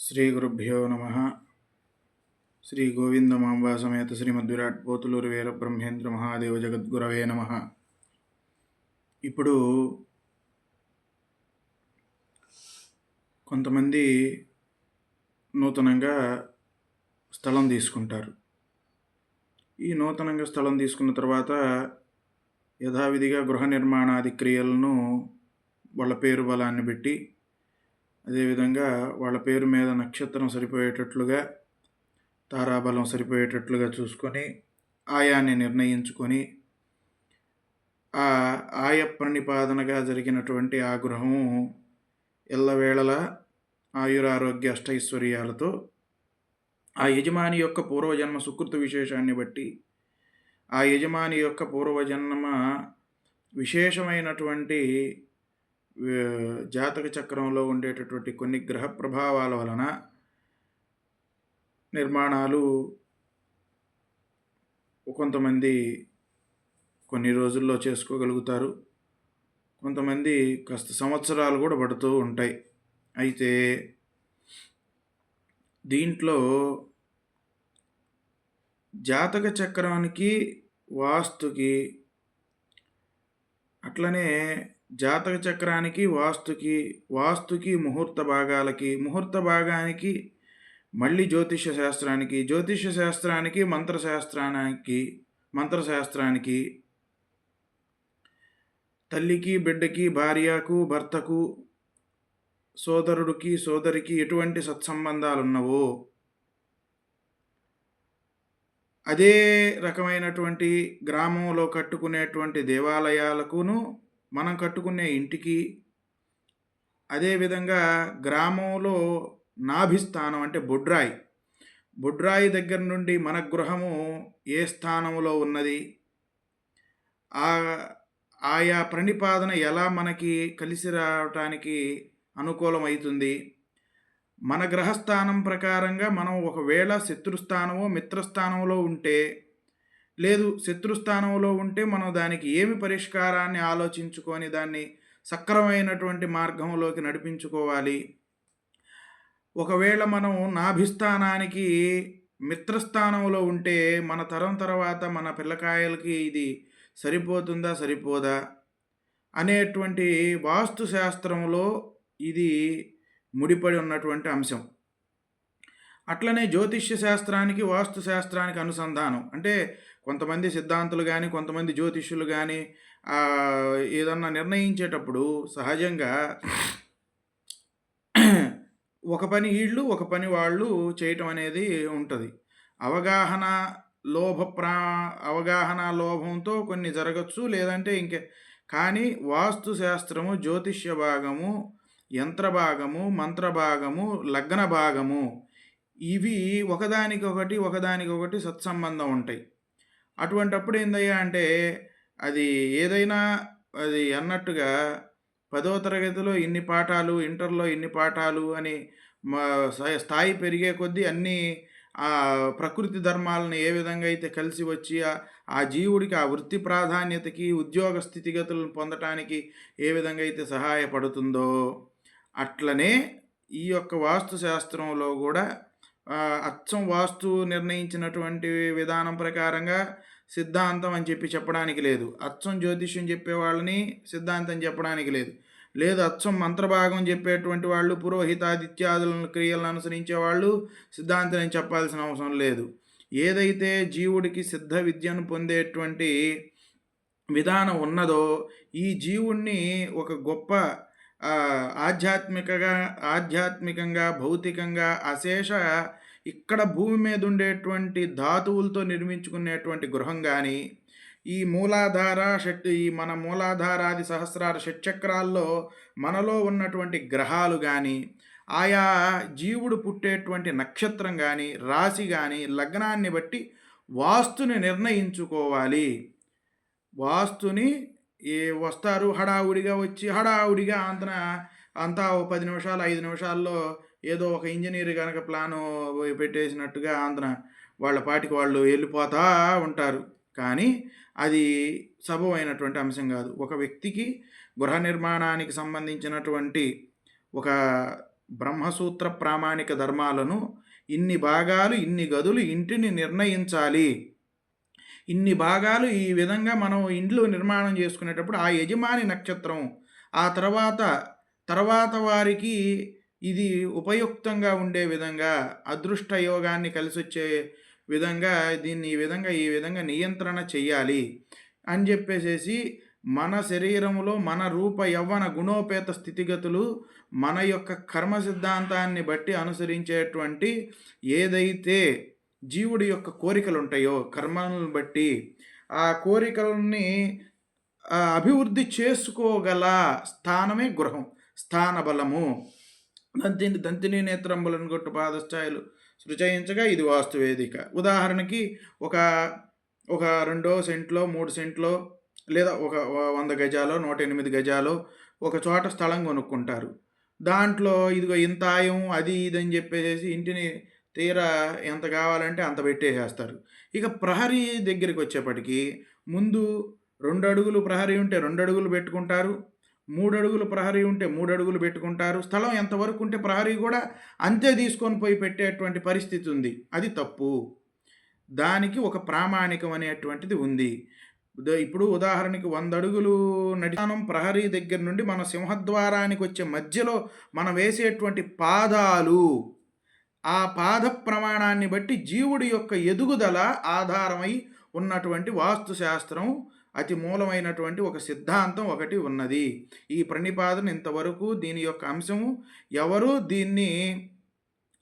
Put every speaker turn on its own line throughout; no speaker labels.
శ్రీ గురుభ్యో నమ. శ్రీ గోవిందమాంబా సమేత శ్రీమద్విరాట్ పోతులూరు వీర బ్రహ్మేంద్ర మహాదేవ జగద్గురవే నమ. ఇప్పుడు కొంతమంది నూతనంగా స్థలం తీసుకుంటారు. ఈ నూతనంగా స్థలం తీసుకున్న తర్వాత యథావిధిగా గృహ నిర్మాణాది క్రియలను వాళ్ళ పేరు బలాన్ని పెట్టి అదేవిధంగా వాళ్ళ పేరు మీద నక్షత్రం సరిపోయేటట్లుగా తారాబలం సరిపోయేటట్లుగా చూసుకొని ఆయాన్ని నిర్ణయించుకొని ఆ ఆయ ప్రణిపాదనగా జరిగినటువంటి ఆ గృహము ఎల్లవేళలా ఆయురారోగ్య అష్టైశ్వర్యాలతో ఆ యజమాని యొక్క పూర్వజన్మ సుకృత విశేషాన్ని బట్టి ఆ యజమాని యొక్క పూర్వజన్మ విశేషమైనటువంటి జాతక చక్రంలో ఉండేటటువంటి కొన్ని గ్రహ ప్రభావాల వలన నిర్మాణాలు కొంతమంది కొన్ని రోజుల్లో చేసుకోగలుగుతారు. కొంతమంది కాస్త సంవత్సరాలు కూడా పడుతూ ఉంటాయి. అయితే దీంట్లో జాతక చక్రానికి వాస్తుకి అట్లనే జాతక చక్రానికి వాస్తుకి వాస్తుకి ముహూర్త భాగాలకి ముహూర్త భాగానికి మళ్ళీ జ్యోతిష శాస్త్రానికి జ్యోతిష శాస్త్రానికి మంత్రశాస్త్రానికి మంత్రశాస్త్రానికి తల్లికి బిడ్డకి భార్యకు భర్తకు సోదరుడికి సోదరికి ఎటువంటి సత్సంబంధాలు ఉన్నవో అదే రకమైనటువంటి గ్రామంలో కట్టుకునేటువంటి దేవాలయాలకును మనం కట్టుకునే ఇంటికి అదేవిధంగా గ్రామంలో నాభిస్థానం అంటే బొడ్రాయి. బొడ్రాయి దగ్గర నుండి మన గృహము ఏ స్థానంలో ఉన్నది? ఆ ఆయా ప్రణిపాదన ఎలా మనకి కలిసి రావటానికి అనుకూలమవుతుంది? మన గ్రహస్థానం ప్రకారంగా మనం ఒకవేళ శత్రుస్థానమో మిత్రస్థానంలో ఉంటే లేదు శత్రుస్థానంలో ఉంటే మనం దానికి ఏమి పరిష్కారాన్ని ఆలోచించుకొని దాన్ని సక్రమైనటువంటి మార్గంలోకి నడిపించుకోవాలి? ఒకవేళ మనం నాభిస్థానానికి మిత్రస్థానంలో ఉంటే మన తరం తర్వాత మన పిల్లకాయలకి ఇది సరిపోతుందా సరిపోదా? అనేటువంటి వాస్తు శాస్త్రంలో ఇది ముడిపడి ఉన్నటువంటి అంశం. అట్లనే జ్యోతిష్య శాస్త్రానికి వాస్తు శాస్త్రానికి అనుసంధానం. అంటే కొంతమంది సిద్ధాంతులు కానీ కొంతమంది జ్యోతిష్యులు కానీ ఏదన్నా నిర్ణయించేటప్పుడు సహజంగా ఒక పని వీళ్ళు ఒక పని వాళ్ళు చేయటం అనేది ఉంటుంది. అవగాహన లోభ ప్రా అవగాహన లోభంతో కొన్ని జరగచ్చు లేదంటే ఇంకే కానీ వాస్తు శాస్త్రము జ్యోతిష్య భాగము యంత్ర భాగము మంత్ర భాగము లగ్న భాగము ఇవి ఒకదానికొకటి ఒకదానికొకటి సత్సంబంధం ఉంటాయి. అటువంటప్పుడు ఏందయ్యా అంటే అది ఏదైనా అది అన్నట్టుగా పదో తరగతిలో ఇన్ని పాఠాలు ఇంటర్లో ఇన్ని పాఠాలు అని మా స్థాయి- పెరిగే కొద్దీ అన్నీ ఆ ప్రకృతి ధర్మాలను ఏ విధంగా అయితే కలిసి వచ్చి ఆ- జీవుడికి ఆ వృత్తి ప్రాధాన్యతకి ఉద్యోగ స్థితిగతులను పొందటానికి ఏ విధంగా అయితే సహాయపడుతుందో అట్లనే ఈ యొక్క వాస్తు శాస్త్రంలో కూడా అచ్చం వాస్తు నిర్ణయించినటువంటి విధానం ప్రకారంగా సిద్ధాంతం అని చెప్పి చెప్పడానికి లేదు. అచ్చం జ్యోతిష్యం చెప్పే వాళ్ళని సిద్ధాంతం చెప్పడానికి లేదు. లేదు అచ్చం మంత్రభాగం చెప్పేటువంటి వాళ్ళు పురోహితాదిత్యాదుల క్రియలను అనుసరించే వాళ్ళు సిద్ధాంతం అని చెప్పాల్సిన అవసరం లేదు. ఏదైతే జీవుడికి సిద్ధ విద్యను పొందేటువంటి విధానం ఉన్నదో ఈ జీవుణ్ణి ఒక గొప్ప ఆధ్యాత్మికగా ఆధ్యాత్మికంగా భౌతికంగా అశేష ఇక్కడ భూమి మీద ఉండేటువంటి ధాతువులతో నిర్మించుకునేటువంటి గృహం కానీ ఈ మూలాధార షట్ ఈ మన మూలాధారాది సహస్రార షట్చక్రాల్లో మనలో ఉన్నటువంటి గ్రహాలు కానీ ఆయా జీవుడు పుట్టేటువంటి నక్షత్రం కానీ రాశి కానీ లగ్నాన్ని బట్టి వాస్తుని నిర్ణయించుకోవాలి. వాస్తుని ఏ వస్తారు? హడావుడిగా వచ్చి హడావుడిగా అంతన అంతా ఓ పది నిమిషాలు ఐదు నిమిషాల్లో ఏదో ఒక ఇంజనీర్ కనుక ప్లాను పెట్టేసినట్టుగా ఆంధ్ర వాళ్ళ పాటికి వాళ్ళు వెళ్ళిపోతా ఉంటారు. కానీ అది సబమైనటువంటి అంశం కాదు. ఒక వ్యక్తికి గృహ నిర్మాణానికి సంబంధించినటువంటి ఒక బ్రహ్మసూత్ర ప్రామాణిక ధర్మాలను ఇన్ని భాగాలు ఇన్ని గదులు ఇంటిని నిర్ణయించాలి. ఇన్ని భాగాలు ఈ విధంగా మనం ఇండ్లు నిర్మాణం చేసుకునేటప్పుడు ఆ యజమాని నక్షత్రం ఆ తర్వాత తర్వాత వారికి ఇది ఉపయుక్తంగా ఉండే విధంగా అదృష్ట యోగాన్ని కలిసి వచ్చే విధంగా దీన్ని ఈ విధంగా ఈ విధంగా నియంత్రణ చెయ్యాలి అని చెప్పేసేసి మన శరీరంలో మన రూప యవ్వన గుణోపేత స్థితిగతులు మన యొక్క కర్మ సిద్ధాంతాన్ని బట్టి అనుసరించేటువంటి ఏదైతే జీవుడి యొక్క కోరికలు ఉంటాయో కర్మలను బట్టి ఆ కోరికలని అభివృద్ధి చేసుకోగల స్థానమే గృహం స్థాన బలము దంతిని దంతిని నేత్రంబులను కొట్టు పాదస్థాయిలు సృచయించగా ఇది వాస్తు వేదిక. ఉదాహరణకి ఒక ఒక రెండో సెంట్లో మూడు సెంట్లో లేదా ఒక వంద గజాలో నూట ఎనిమిది గజాలో ఒక చోట స్థలం కొనుక్కుంటారు. దాంట్లో ఇదిగో ఇంత ఆయం అది ఇది అని చెప్పేసి ఇంటిని తీరా ఎంత కావాలంటే అంత పెట్టేసేస్తారు. ఇక ప్రహరీ దగ్గరికి వచ్చేప్పటికి ముందు రెండు అడుగులు ప్రహరీ ఉంటే రెండు అడుగులు పెట్టుకుంటారు. మూడు అడుగులు ప్రహరీ ఉంటే మూడు అడుగులు పెట్టుకుంటారు. స్థలం ఎంతవరకు ఉంటే ప్రహరీ కూడా అంతే తీసుకొని పోయి పెట్టేటువంటి పరిస్థితి ఉంది. అది తప్పు. దానికి ఒక ప్రామాణికం అనేటువంటిది ఉంది. ఇప్పుడు ఉదాహరణకి వంద అడుగులు నడిచానం ప్రహరీ దగ్గర నుండి మన సింహద్వారానికి వచ్చే మధ్యలో మనం వేసేటువంటి పాదాలు. ఆ పాద ప్రమాణాన్ని బట్టి జీవుడి యొక్క ఎదుగుదల ఆధారమై ఉన్నటువంటి వాస్తు శాస్త్రం అతి మూలమైనటువంటి ఒక సిద్ధాంతం ఒకటి ఉన్నది. ఈ ప్రణిపాదన ఇంతవరకు దీని యొక్క అంశము ఎవరు దీన్ని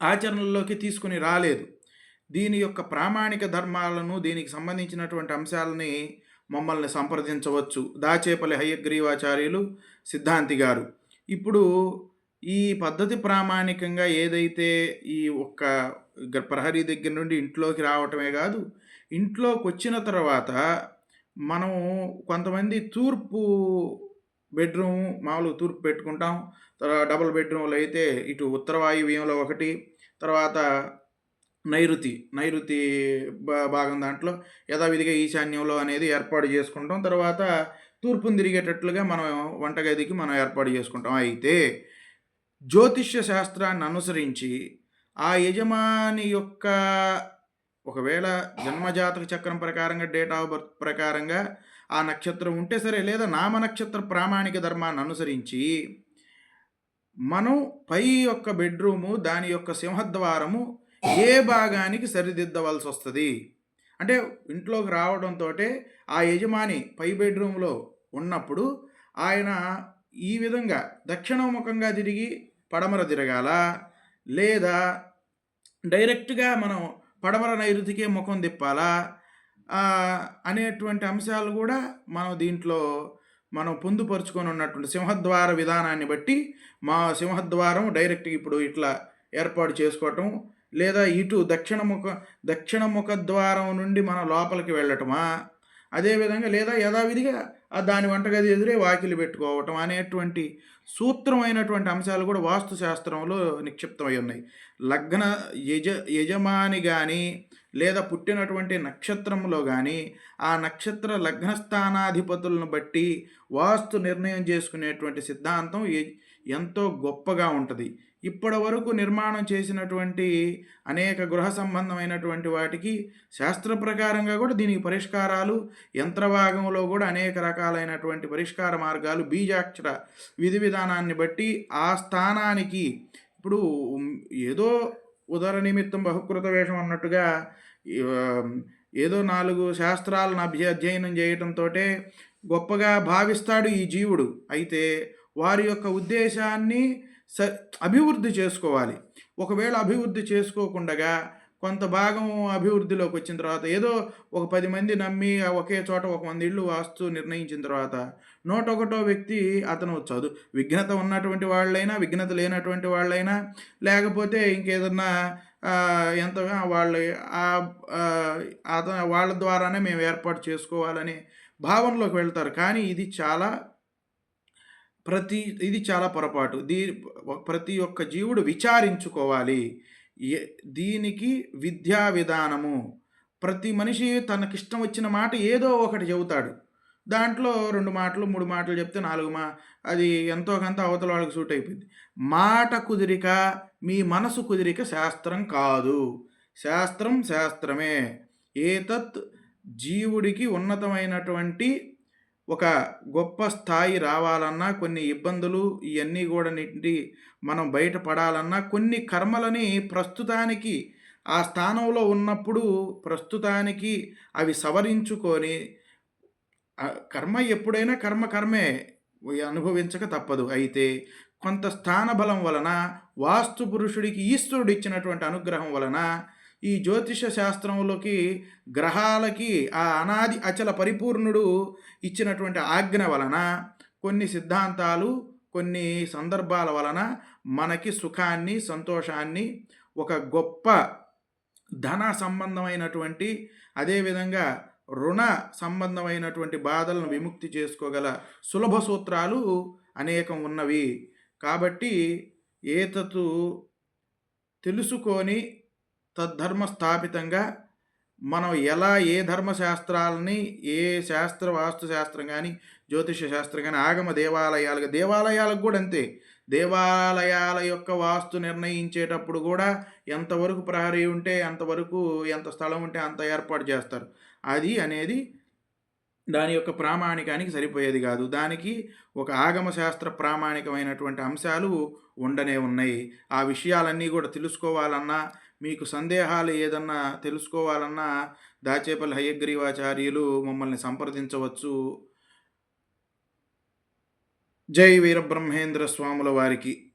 ఆచరణలోకి తీసుకుని రాలేదు. దీని యొక్క ప్రామాణిక ధర్మాలను దీనికి సంబంధించినటువంటి అంశాలని మమ్మల్ని సంప్రదించవచ్చు. దాచేపల్లి హయ్యగ్రీవాచార్యులు సిద్ధాంతి గారు. ఇప్పుడు ఈ పద్ధతి ప్రామాణికంగా ఏదైతే ఈ ఒక్క ప్రహరీ దగ్గర నుండి ఇంట్లోకి రావటమే కాదు ఇంట్లోకి వచ్చిన తర్వాత మనము కొంతమంది తూర్పు బెడ్రూమ్ మామూలుగా తూర్పు పెట్టుకుంటాం. తర్వాత డబుల్ బెడ్రూమ్లో అయితే ఇటు ఉత్తర వాయువ్యంలో ఒకటి తర్వాత నైరుతి నైరుతి భాగం దాంట్లో యథావిధిగా ఈశాన్యంలో అనేది ఏర్పాటు చేసుకుంటాం. తర్వాత తూర్పును తిరిగేటట్లుగా మనం వంటగదికి మనం ఏర్పాటు చేసుకుంటాం. అయితే జ్యోతిష్య శాస్త్రాన్ని అనుసరించి ఆ యజమాని యొక్క ఒకవేళ జన్మజాతక చక్రం ప్రకారంగా డేట్ ఆఫ్ బర్త్ ప్రకారంగా ఆ నక్షత్రం ఉంటే సరే లేదా నామ నక్షత్ర ప్రామాణిక ధర్మాన్ని అనుసరించి మనం పై యొక్క బెడ్రూము దాని యొక్క సింహద్వారము ఏ భాగానికి సరిదిద్దవలసి వస్తుంది అంటే ఇంట్లోకి రావడంతో ఆ యజమాని పై బెడ్రూమ్లో ఉన్నప్పుడు ఆయన ఈ విధంగా దక్షిణముఖంగా తిరిగి పడమర తిరగాల? లేదా డైరెక్ట్గా మనం పడమర నైరుతికే ముఖం తిప్పాలా? అనేటువంటి అంశాలు కూడా మనం దీంట్లో మనం పొందుపరుచుకొని ఉన్నటువంటి సింహద్వార విధానాన్ని బట్టి మా సింహద్వారం డైరెక్ట్గా ఇప్పుడు ఇట్లా ఏర్పాటు చేసుకోవటం లేదా ఇటు దక్షిణ ముఖ దక్షిణ ముఖ ద్వారం నుండి మన లోపలికి వెళ్ళటమా? అదేవిధంగా లేదా యథావిధిగా దాని వంటగది ఎదురే వాకిలి పెట్టుకోవటం అనేటువంటి సూత్రమైనటువంటి అంశాలు కూడా వాస్తు శాస్త్రంలో నిక్షిప్తమై ఉన్నాయి. లగ్న యజ యజమాని కానీ లేదా పుట్టినటువంటి నక్షత్రంలో కానీ ఆ నక్షత్ర లగ్న స్థానాధిపతులను బట్టి వాస్తు నిర్ణయం చేసుకునేటువంటి సిద్ధాంతం ఎంతో గొప్పగా ఉంటుంది. ఇప్పటి వరకు నిర్మాణం చేసినటువంటి అనేక గృహ సంబంధమైనటువంటి వాటికి శాస్త్ర ప్రకారంగా కూడా దీనికి పరిష్కారాలు యంత్రభాగంలో కూడా అనేక రకాలైనటువంటి పరిష్కార మార్గాలు బీజాక్షర విధి విధానాన్ని బట్టి ఆ స్థానానికి ఇప్పుడు ఏదో ఉదర నిమిత్తం బహుకృత వేషం అన్నట్టుగా ఏదో నాలుగు శాస్త్రాలను అభ్య అధ్యయనం చేయటంతో గొప్పగా భావిస్తాడు ఈ జీవుడు. అయితే వారి యొక్క ఉద్దేశాన్ని స అభివృద్ధి చేసుకోవాలి. ఒకవేళ అభివృద్ధి చేసుకోకుండగా కొంత భాగం అభివృద్ధిలోకి వచ్చిన తర్వాత ఏదో ఒక పది మంది నమ్మి ఒకే చోట ఒక వంద ఇళ్ళు వాస్తు నిర్ణయించిన తర్వాత నూట ఒకటో వ్యక్తి అతను చదువు విఘ్నత ఉన్నటువంటి వాళ్ళైనా విఘ్నత లేనటువంటి వాళ్ళైనా లేకపోతే ఇంకేదన్నా ఎంతగా ఎంత వాళ్ళు అతను వాళ్ళ ద్వారానే మేము ఏర్పాటు చేసుకోవాలనే భావనలోకి వెళ్తారు. కానీ ఇది చాలా ప్రతి ఇది చాలా పొరపాటు. దీ ప్రతి ఒక్క జీవుడు విచారించుకోవాలి. ఏ- దీనికి విద్యా విధానము. ప్రతి మనిషి తనకిష్టం వచ్చిన మాట ఏదో ఒకటి చెబుతాడు. దాంట్లో రెండు మాటలు మూడు మాటలు చెప్తే నాలుగు మా అది ఎంతో కొంత అవతల వాళ్ళకి సూట్ అయిపోయింది. మాట కుదిరిక మీ మనసు కుదిరిక శాస్త్రం కాదు. శాస్త్రం శాస్త్రమే. ఏతత్ జీవుడికి ఉన్నతమైనటువంటి ఒక గొప్ప స్థాయి రావాలన్నా కొన్ని ఇబ్బందులు ఇవన్నీ కూడా నిండి మనం బయటపడాలన్నా కొన్ని కర్మలని ప్రస్తుతానికి ఆ స్థానంలో ఉన్నప్పుడు ప్రస్తుతానికి అవి సవరించుకొని కర్మ ఎప్పుడైనా కర్మ కర్మే అనుభవించక తప్పదు. అయితే కొంత స్థాన బలం వలన వాస్తు పురుషుడికి ఈశ్వరుడు ఇచ్చినటువంటి అనుగ్రహం వలన ఈ జ్యోతిష శాస్త్రంలోకి గ్రహాలకి ఆ అనాది అచల పరిపూర్ణుడు ఇచ్చినటువంటి ఆజ్ఞ వలన కొన్ని సిద్ధాంతాలు కొన్ని సందర్భాల వలన మనకి సుఖాన్ని సంతోషాన్ని ఒక గొప్ప ధన సంబంధమైనటువంటి అదేవిధంగా రుణ సంబంధమైనటువంటి బాధలను విముక్తి చేసుకోగల సులభ సూత్రాలు అనేకం ఉన్నవి. కాబట్టి ఏతతు తెలుసుకొని తద్ధర్మ స్థాపితంగా మనం ఎలా ఏ ధర్మశాస్త్రాలని ఏ శాస్త్ర వాస్తు శాస్త్రం కానీ జ్యోతిష శాస్త్రం కానీ ఆగమ దేవాలయాలకు దేవాలయాలకు కూడా అంతే. దేవాలయాల యొక్క వాస్తు నిర్ణయించేటప్పుడు కూడా ఎంతవరకు ప్రహరీ ఉంటే అంతవరకు ఎంత స్థలం ఉంటే అంత ఏర్పాటు చేస్తారు. అది అనేది దాని యొక్క ప్రామాణికానికి సరిపోయేది కాదు. దానికి ఒక ఆగమ శాస్త్ర ప్రామాణికమైనటువంటి అంశాలు ఉండనే ఉన్నాయి. ఆ విషయాలన్నీ కూడా తెలుసుకోవాలన్నా మీకు సందేహాలు ఏదన్నా తెలుసుకోవాలన్నా దాచేపల్లి హయగ్రీవాచార్యులు మమ్మల్ని సంప్రదించవచ్చు. జై వీరబ్రహ్మేంద్ర స్వాముల వారికి.